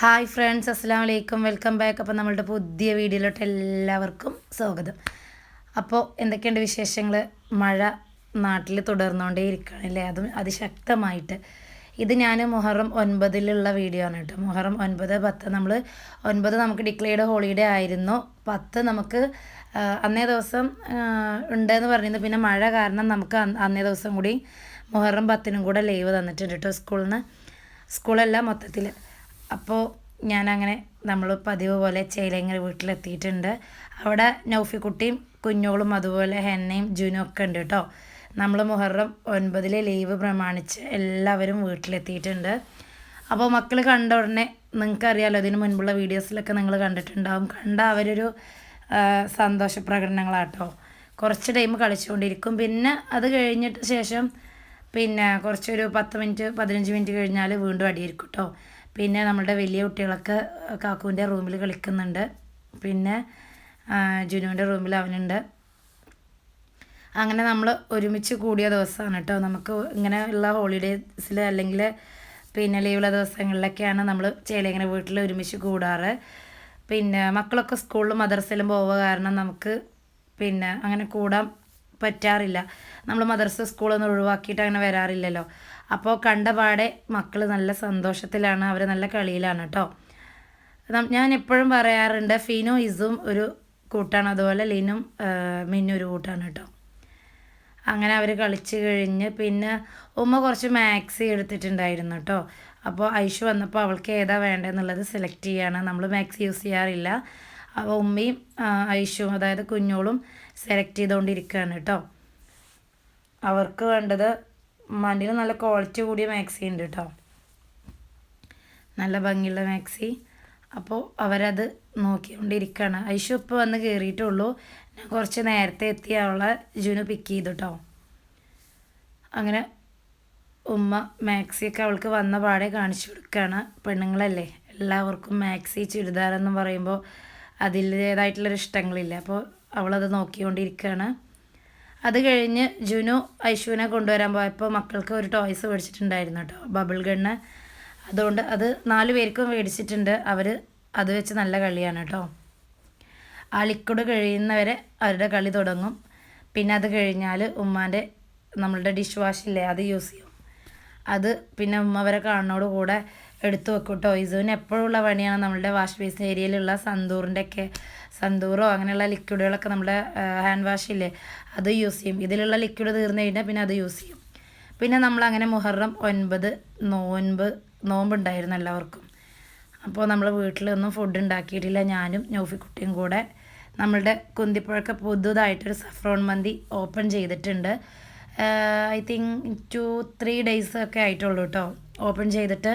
Hi friends അസ്സാം വലൈക്കും welcome back അപ്പോൾ നമ്മളുടെ പുതിയ വീഡിയോയിലോട്ട് എല്ലാവർക്കും സ്വാഗതം. അപ്പോൾ എന്തൊക്കെയുണ്ട് വിശേഷങ്ങൾ മഴ നാട്ടിൽ തുടർന്നുകൊണ്ടേ ഇരിക്കുകയാണല്ലേ അതും അതിശക്തമായിട്ട്. ഇത് ഞാൻ മുഹറം ഒൻപതിലുള്ള വീഡിയോ ആണ് കേട്ടോ. മുഹറം ഒൻപത് പത്ത് നമ്മൾ ഒൻപത് നമുക്ക് ഡിക്ലെയർഡ് ഹോളിഡേ ആയിരുന്നു. പത്ത് നമുക്ക് അന്നേ ദിവസം ഉണ്ടെന്ന് പറഞ്ഞിരുന്നു. പിന്നെ മഴ കാരണം നമുക്ക് അന്നേ ദിവസം കൂടി മുഹറം പത്തിനും കൂടെ ലീവ് തന്നിട്ടുണ്ട് കേട്ടോ സ്കൂളിൽ നിന്ന് സ്കൂളല്ല മൊത്തത്തിൽ അപ്പോൾ ഞാനങ്ങനെ നമ്മൾ പതിവ് പോലെ ചേലങ്ങര വീട്ടിലെത്തിയിട്ടുണ്ട്. അവിടെ നൗഫിക്കുട്ടിയും കുഞ്ഞോളും അതുപോലെ ഹെന്നയും ജുനും ഒക്കെ ഉണ്ട് കേട്ടോ നമ്മൾ മുഹറം ഒൻപതിലെ ലീവ് പ്രമാണിച്ച് എല്ലാവരും വീട്ടിലെത്തിയിട്ടുണ്ട്. അപ്പോൾ മക്കൾ കണ്ട ഉടനെ നിങ്ങൾക്കറിയാലോ ഇതിന് മുൻപുള്ള വീഡിയോസിലൊക്കെ നിങ്ങൾ കണ്ടിട്ടുണ്ടാവും. കണ്ട അവരൊരു സന്തോഷ പ്രകടനങ്ങളാട്ടോ കുറച്ച് ടൈം കളിച്ചുകൊണ്ടിരിക്കും. പിന്നെ അത് കഴിഞ്ഞിട്ട് ശേഷം പിന്നെ കുറച്ചൊരു പത്ത് മിനിറ്റ് പതിനഞ്ച് മിനിറ്റ് കഴിഞ്ഞാൽ വീണ്ടും അടിയിരിക്കും കേട്ടോ പിന്നെ നമ്മളുടെ വലിയ കുട്ടികളൊക്കെ കാക്കുവിന്റെ റൂമിൽ കളിക്കുന്നുണ്ട്. പിന്നെ ജുനുവിന്റെ റൂമിൽ അവനുണ്ട്. അങ്ങനെ നമ്മൾ ഒരുമിച്ച് കൂടിയ ദിവസമാണ് കേട്ടോ നമുക്ക് ഇങ്ങനെ ഉള്ള ഹോളിഡേയ്സിൽ അല്ലെങ്കിൽ പിന്നെ ലീവുള്ള ദിവസങ്ങളിലൊക്കെയാണ് നമ്മൾ ചേലിങ്ങനെ വീട്ടിൽ ഒരുമിച്ച് കൂടാറ്. പിന്നെ മക്കളൊക്കെ സ്കൂളിലും മദർസയിലും പോവുക കാരണം നമുക്ക് പിന്നെ അങ്ങനെ കൂടാൻ പറ്റാറില്ല. നമ്മൾ മദർസ സ്കൂളൊന്നും ഒഴിവാക്കിയിട്ട് അങ്ങനെ വരാറില്ലല്ലോ. അപ്പോൾ കണ്ട പാടെ മക്കൾ നല്ല സന്തോഷത്തിലാണ് അവർ നല്ല കളിയിലാണ് കേട്ടോ ഞാൻ എപ്പോഴും പറയാറുണ്ട് ഫീനോ ഇസും ഒരു കൂട്ടാണ്. അതുപോലെ ലിനും മിന്നും ഒരു കൂട്ടാണ് കേട്ടോ അങ്ങനെ അവർ കളിച്ച് കഴിഞ്ഞ് പിന്നെ ഉമ്മ കുറച്ച് മാക്സി എടുത്തിട്ടുണ്ടായിരുന്നു കേട്ടോ അപ്പോൾ ഐഷു വന്നപ്പോൾ അവൾക്ക് ഏതാ വേണ്ടതെന്നുള്ളത് സെലക്ട് ചെയ്യാണ്. നമ്മൾ മാക്സി യൂസ് ചെയ്യാറില്ല. അപ്പോൾ ഉമ്മയും ഐഷും അതായത് കുഞ്ഞോളും സെലക്ട് ചെയ്തുകൊണ്ടിരിക്കുകയാണ് കേട്ടോ. അവർക്ക് വേണ്ടത് മണ്ടിൽ നല്ല ക്വാളിറ്റി കൂടിയ മാക്സി ഉണ്ട് കേട്ടോ. നല്ല ഭംഗിയുള്ള മാക്സി അപ്പോൾ അവരത് നോക്കിക്കൊണ്ടിരിക്കുകയാണ്. ഐഷു ഇപ്പോൾ വന്ന് കയറിയിട്ടുള്ളൂ ഞാൻ കുറച്ച് നേരത്തെ എത്തി അവളെ ജുനു പിക്ക് ചെയ്തു കേട്ടോ. അങ്ങനെ ഉമ്മ മാക്സിയൊക്കെ അവൾക്ക് വന്ന പാടെ കാണിച്ചു കൊടുക്കുകയാണ്. പെണ്ണുങ്ങളല്ലേ? എല്ലാവർക്കും മാക്സി ചുരിദാർ എന്ന് പറയുമ്പോൾ അതിന്റേതായിട്ടുള്ളൊരു ഇഷ്ടങ്ങളില്ല. അപ്പോൾ അവളത് നോക്കിക്കൊണ്ടിരിക്കുകയാണ്. അത് കഴിഞ്ഞ് ജുനു ഐശുവിനെ കൊണ്ടുവരാൻ പോയപ്പോൾ മക്കൾക്ക് ഒരു ടോയ്സ് മേടിച്ചിട്ടുണ്ടായിരുന്നു കേട്ടോ ബബിൾ ഗണ്ണ്. അതുകൊണ്ട് അത് നാല് പേർക്കും മേടിച്ചിട്ടുണ്ട്. അവർ അത് വെച്ച് നല്ല കളിയാണ് കേട്ടോ. ആ ലിക്വിഡ് കഴിയുന്നവരെ അവരുടെ കളി തുടങ്ങും. പിന്നെ അത് കഴിഞ്ഞാൽ ഉമ്മാന്റെ നമ്മളുടെ ഡിഷ് വാഷ് ഇല്ലേ അത് യൂസ് ചെയ്യും. അത് പിന്നെ ഉമ്മ അവരെ കാണുന്നോട് കൂടെ എടുത്തു വെക്കും കേട്ടോ ഇസുവിന് എപ്പോഴുള്ള പണിയാണ് നമ്മളുടെ വാഷ് ബേസിൻ ഏരിയയിലുള്ള സന്തൂറിന്റെ ഒക്കെ സന്തൂറോ അങ്ങനെയുള്ള ലിക്വിഡുകളൊക്കെ നമ്മുടെ ഹാൻഡ് വാഷ് ഇല്ലേ? അത് യൂസ് ചെയ്യും. ഇതിലുള്ള ലിക്വിഡ് തീർന്നു കഴിഞ്ഞാൽ പിന്നെ അത് യൂസ് ചെയ്യും. പിന്നെ നമ്മൾ അങ്ങനെ മുഹറം ഒൻപത് നോൻപ് നോമ്പുണ്ടായിരുന്നു എല്ലാവർക്കും. അപ്പോൾ നമ്മൾ വീട്ടിലൊന്നും ഫുഡ് ഉണ്ടാക്കിയിട്ടില്ല. ഞാനും നൗഫിക്കുട്ടിയും കൂടെ നമ്മളുടെ കുന്തിപ്പുഴക്ക് പുതുതായിട്ടൊരു സഫ്രോൺ മന്തി ഓപ്പൺ ചെയ്തിട്ടുണ്ട്. I think two three days ഒക്കെ ആയിട്ടുള്ളൂ കേട്ടോ ഓപ്പൺ ചെയ്തിട്ട്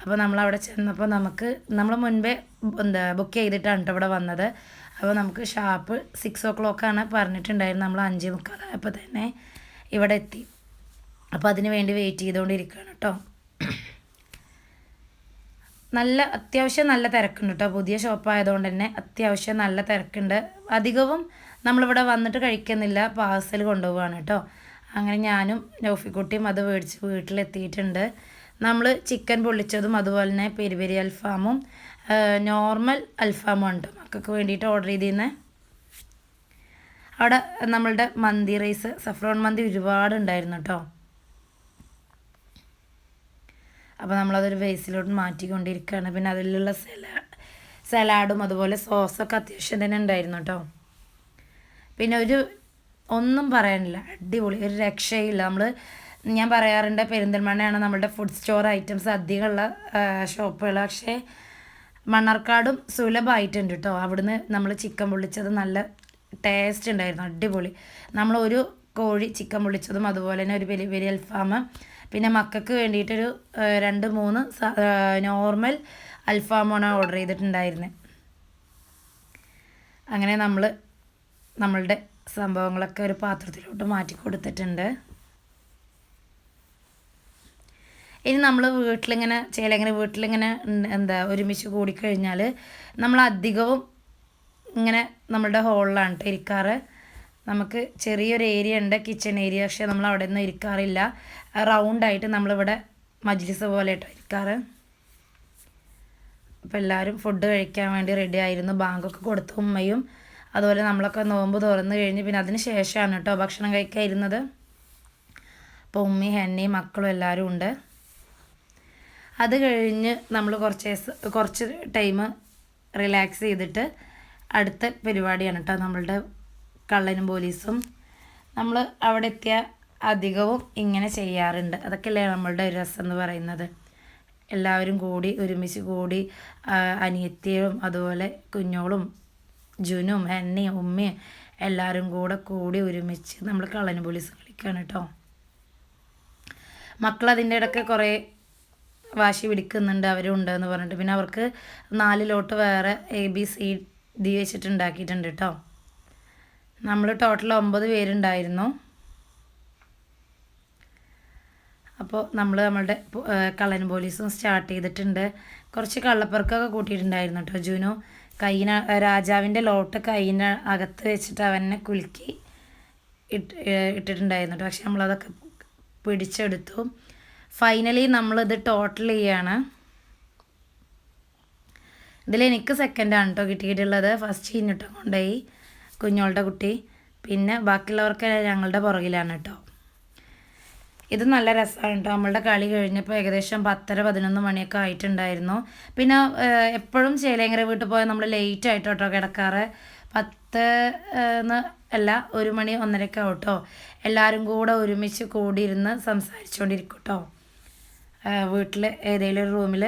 അപ്പോൾ നമ്മൾ അവിടെ ചെന്നപ്പോൾ നമുക്ക് നമ്മൾ മുൻപേ എന്താ ബുക്ക് ചെയ്തിട്ടാണ് ഇവിടെ വന്നത്. അപ്പോൾ നമുക്ക് ഷാപ്പ് സിക്സ് ഓ ക്ലോക്കാണ് പറഞ്ഞിട്ടുണ്ടായിരുന്നു നമ്മൾ അഞ്ച് മുക്കാലായപ്പോൾ തന്നെ ഇവിടെ എത്തി. അപ്പോൾ അതിന് വേണ്ടി വെയിറ്റ് ചെയ്തുകൊണ്ടിരിക്കുകയാണ് കേട്ടോ നല്ല അത്യാവശ്യം നല്ല തിരക്കുണ്ട് കേട്ടോ പുതിയ ഷോപ്പായതുകൊണ്ട് തന്നെ അത്യാവശ്യം നല്ല തിരക്കുണ്ട്. അധികവും നമ്മളിവിടെ വന്നിട്ട് കഴിക്കുന്നില്ല പാഴ്സൽ കൊണ്ടുപോവാണ് കേട്ടോ അങ്ങനെ ഞാനും നൗഫിക്കുട്ടിയും അത് മേടിച്ച് വീട്ടിലെത്തിയിട്ടുണ്ട്. നമ്മൾ ചിക്കൻ പൊള്ളിച്ചതും അതുപോലെ തന്നെ പെരി പെരി അൽഫാമും നോർമൽ അൽഫാമും ഉണ്ട്. മക്കൾക്ക് വേണ്ടിയിട്ട് ഓർഡർ ചെയ്തിരുന്നത് അവിടെ നമ്മളുടെ മന്തി റൈസ് സഫ്രോൺ മന്തി ഒരുപാട് ഉണ്ടായിരുന്നു കേട്ടോ അപ്പോൾ നമ്മളതൊരു വേസിലോട്ട് മാറ്റിക്കൊണ്ടിരിക്കുകയാണ്. പിന്നെ അതിലുള്ള സലാ സലാഡും അതുപോലെ സോസൊക്കെ അത്യാവശ്യം തന്നെ ഉണ്ടായിരുന്നു കേട്ടോ പിന്നെ ഒരു ഒന്നും പറയാനില്ല. അടിപൊളി. ഒരു രക്ഷയില്ല. നമ്മൾ ഞാൻ പറയാറുണ്ട് പെരിന്തൽമണ്ണയാണ് നമ്മുടെ ഫുഡ് സ്റ്റോർ ഐറ്റംസ് അധികമുള്ള ഷോപ്പുകൾ പക്ഷേ മണ്ണാർക്കാടും സുലഭമായിട്ടുണ്ട് കേട്ടോ അവിടുന്ന് നമ്മൾ ചിക്കൻ പൊള്ളിച്ചത് നല്ല ടേസ്റ്റ് ഉണ്ടായിരുന്നു അടിപൊളി. നമ്മളൊരു കോഴി ചിക്കൻ പൊള്ളിച്ചതും അതുപോലെ തന്നെ ഒരു വലിയ വലിയ അൽഫാം പിന്നെ മക്കൾക്ക് വേണ്ടിയിട്ടൊരു രണ്ട് മൂന്ന് നോർമൽ അൽഫാമാണ് ഓർഡർ ചെയ്തിട്ടുണ്ടായിരുന്നത് അങ്ങനെ നമ്മൾ നമ്മളുടെ സംഭവങ്ങളൊക്കെ ഒരു പാത്രത്തിലോട്ട് മാറ്റി കൊടുത്തിട്ടുണ്ട്. ഇനി നമ്മൾ വീട്ടിലിങ്ങനെ ചേലങ്ങനെ വീട്ടിലിങ്ങനെ എന്താ ഒരുമിച്ച് കൂടിക്കഴിഞ്ഞാൽ നമ്മൾ അധികവും ഇങ്ങനെ നമ്മളുടെ ഹോളിലാണ് കേട്ടോ ഇരിക്കാറ്. നമുക്ക് ചെറിയൊരു ഏരിയ ഉണ്ട് കിച്ചൺ ഏരിയ പക്ഷേ നമ്മൾ അവിടെ നിന്ന് ഇരിക്കാറില്ല റൗണ്ടായിട്ട് നമ്മളിവിടെ മജ്ലിസ് പോലെ കേട്ടോ ഇരിക്കാറ്. അപ്പോൾ എല്ലാവരും ഫുഡ് കഴിക്കാൻ വേണ്ടി റെഡി ആയിരുന്നു. ബാങ്കൊക്കെ കൊടുത്തു ഉമ്മയും. അതുപോലെ നമ്മളൊക്കെ നോമ്പ് തുറന്നു കഴിഞ്ഞ് പിന്നെ അതിന് ശേഷമാണ് കേട്ടോ ഭക്ഷണം കഴിക്കാൻ ഇരുന്നത്. അപ്പോൾ ഉമ്മയും ഹെന്നയും മക്കളും എല്ലാവരും ഉണ്ട്. അത് കഴിഞ്ഞ് നമ്മൾ കുറച്ച് കുറച്ച് ടൈം റിലാക്സ് ചെയ്തിട്ട് അടുത്ത പരിപാടിയാണ് കേട്ടോ നമ്മളുടെ കള്ളനും പോലീസും നമ്മൾ അവിടെ എത്തിയ അധികവും ഇങ്ങനെ ചെയ്യാറുണ്ട്. അതൊക്കെയല്ലേ നമ്മളുടെ ഒരു രസം എന്ന് പറയുന്നത്. എല്ലാവരും കൂടി ഒരുമിച്ച് കൂടി അനിയത്തിയും അതുപോലെ കുഞ്ഞോളും ജുനും എണ്ണയും ഉമ്മയും എല്ലാവരും കൂടെ കൂടി ഒരുമിച്ച് നമ്മൾ കള്ളനും പോലീസ് കളിക്കുകയാണ് കേട്ടോ മക്കൾ അതിന്റെ ഇടയ്ക്ക് കുറേ വാശി പിടിക്കുന്നുണ്ട് അവരുണ്ട് എന്ന് പറഞ്ഞിട്ട്. പിന്നെ അവർക്ക് നാലിലോട്ട് വേറെ എ ബി സി ഡി വെച്ചിട്ട് ഉണ്ടാക്കിയിട്ടുണ്ട് കേട്ടോ നമ്മൾ ടോട്ടൽ ഒമ്പത് പേരുണ്ടായിരുന്നു. അപ്പോൾ നമ്മൾ നമ്മളുടെ കള്ളൻ പോലീസും സ്റ്റാർട്ട് ചെയ്തിട്ടുണ്ട്. കുറച്ച് കള്ളപ്പുറക്കൊക്കെ കൂട്ടിയിട്ടുണ്ടായിരുന്നു കേട്ടോ ജൂനു. കയ്യിന രാജാവിന്റെ ലോട്ട് കൈയിന് അകത്ത് വെച്ചിട്ട് അവനെ കുലുക്കി ഇട്ട് ഇട്ടിട്ടുണ്ടായിരുന്നു കേട്ടോ പക്ഷെ നമ്മളതൊക്കെ പിടിച്ചെടുത്തു. ഫൈനലി നമ്മളിത് ടോട്ടൽ ചെയ്യാണ്. ഇതിൽ എനിക്ക് സെക്കൻഡാണ് കേട്ടോ കിട്ടിയിട്ടുള്ളത്. ഫസ്റ്റ് ഇന്നിട്ടോ കൊണ്ടുപോയി കുഞ്ഞോളുടെ കുട്ടി. പിന്നെ ബാക്കിയുള്ളവർക്ക് ഞങ്ങളുടെ പുറകിലാണ് കേട്ടോ ഇത് നല്ല രസമാണ് കേട്ടോ നമ്മളുടെ കളി കഴിഞ്ഞപ്പോൾ ഏകദേശം പത്തര പതിനൊന്ന് മണിയൊക്കെ ആയിട്ടുണ്ടായിരുന്നു. പിന്നെ എപ്പോഴും ചേലേങ്കര വീട്ടിൽ പോയാൽ നമ്മൾ ലേറ്റ് ആയിട്ട് കേട്ടോ കിടക്കാറ്. പത്ത് അല്ല ഒരു മണി ഒന്നരക്കാവും കേട്ടോ എല്ലാവരും കൂടെ ഒരുമിച്ച് കൂടിയിരുന്ന് സംസാരിച്ചുകൊണ്ടിരിക്കും കേട്ടോ വീട്ടിൽ ഏതെങ്കിലും ഒരു റൂമിൽ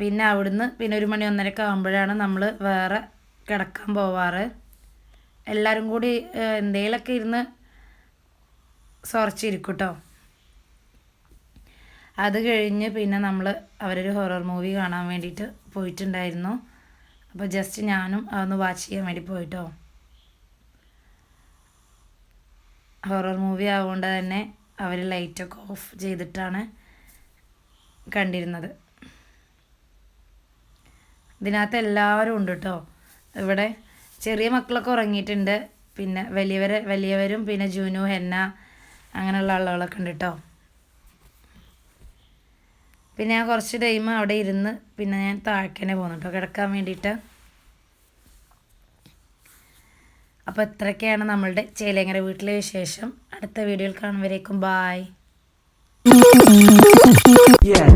പിന്നെ അവിടുന്ന് പിന്നെ ഒരു മണി ഒന്നരയൊക്കെ ആകുമ്പോഴാണ് നമ്മൾ വേറെ കിടക്കാൻ പോവാറ്. എല്ലാവരും കൂടി എന്തെങ്കിലുമൊക്കെ ഇരുന്ന് സ്വറച്ചിരിക്കും കേട്ടോ അത് കഴിഞ്ഞ് പിന്നെ നമ്മൾ അവരൊരു ഹൊറർ മൂവി കാണാൻ വേണ്ടിയിട്ട് പോയിട്ടുണ്ടായിരുന്നു. അപ്പോൾ ജസ്റ്റ് ഞാനും അതൊന്ന് വാച്ച് ചെയ്യാൻ വേണ്ടി പോയിട്ടോ. ഹൊറർ മൂവി ആവുകൊണ്ട് തന്നെ അവർ ലൈറ്റൊക്കെ ഓഫ് ചെയ്തിട്ടാണ് കണ്ടിരുന്നത്. ഇതിനകത്ത് എല്ലാവരും ഉണ്ട് കേട്ടോ ഇവിടെ ചെറിയ മക്കളൊക്കെ ഉറങ്ങിയിട്ടുണ്ട്. പിന്നെ വലിയവരെ വലിയവരും പിന്നെ ജൂനു ഹെന്ന അങ്ങനെയുള്ള ആളുകളൊക്കെ ഉണ്ട് കേട്ടോ പിന്നെ ഞാൻ കുറച്ച് ടൈം അവിടെ ഇരുന്ന് പിന്നെ ഞാൻ താഴ്ക്കനെ പോകുന്നു കേട്ടോ കിടക്കാൻ വേണ്ടിയിട്ട്. അപ്പോൾ ഇത്രയൊക്കെയാണ് നമ്മളുടെ ചേലേങ്ങര വീട്ടിലെ വിശേഷം. അടുത്ത വീഡിയോയിൽ കാണുമ്പോഴേക്കും ബായ് Yeah.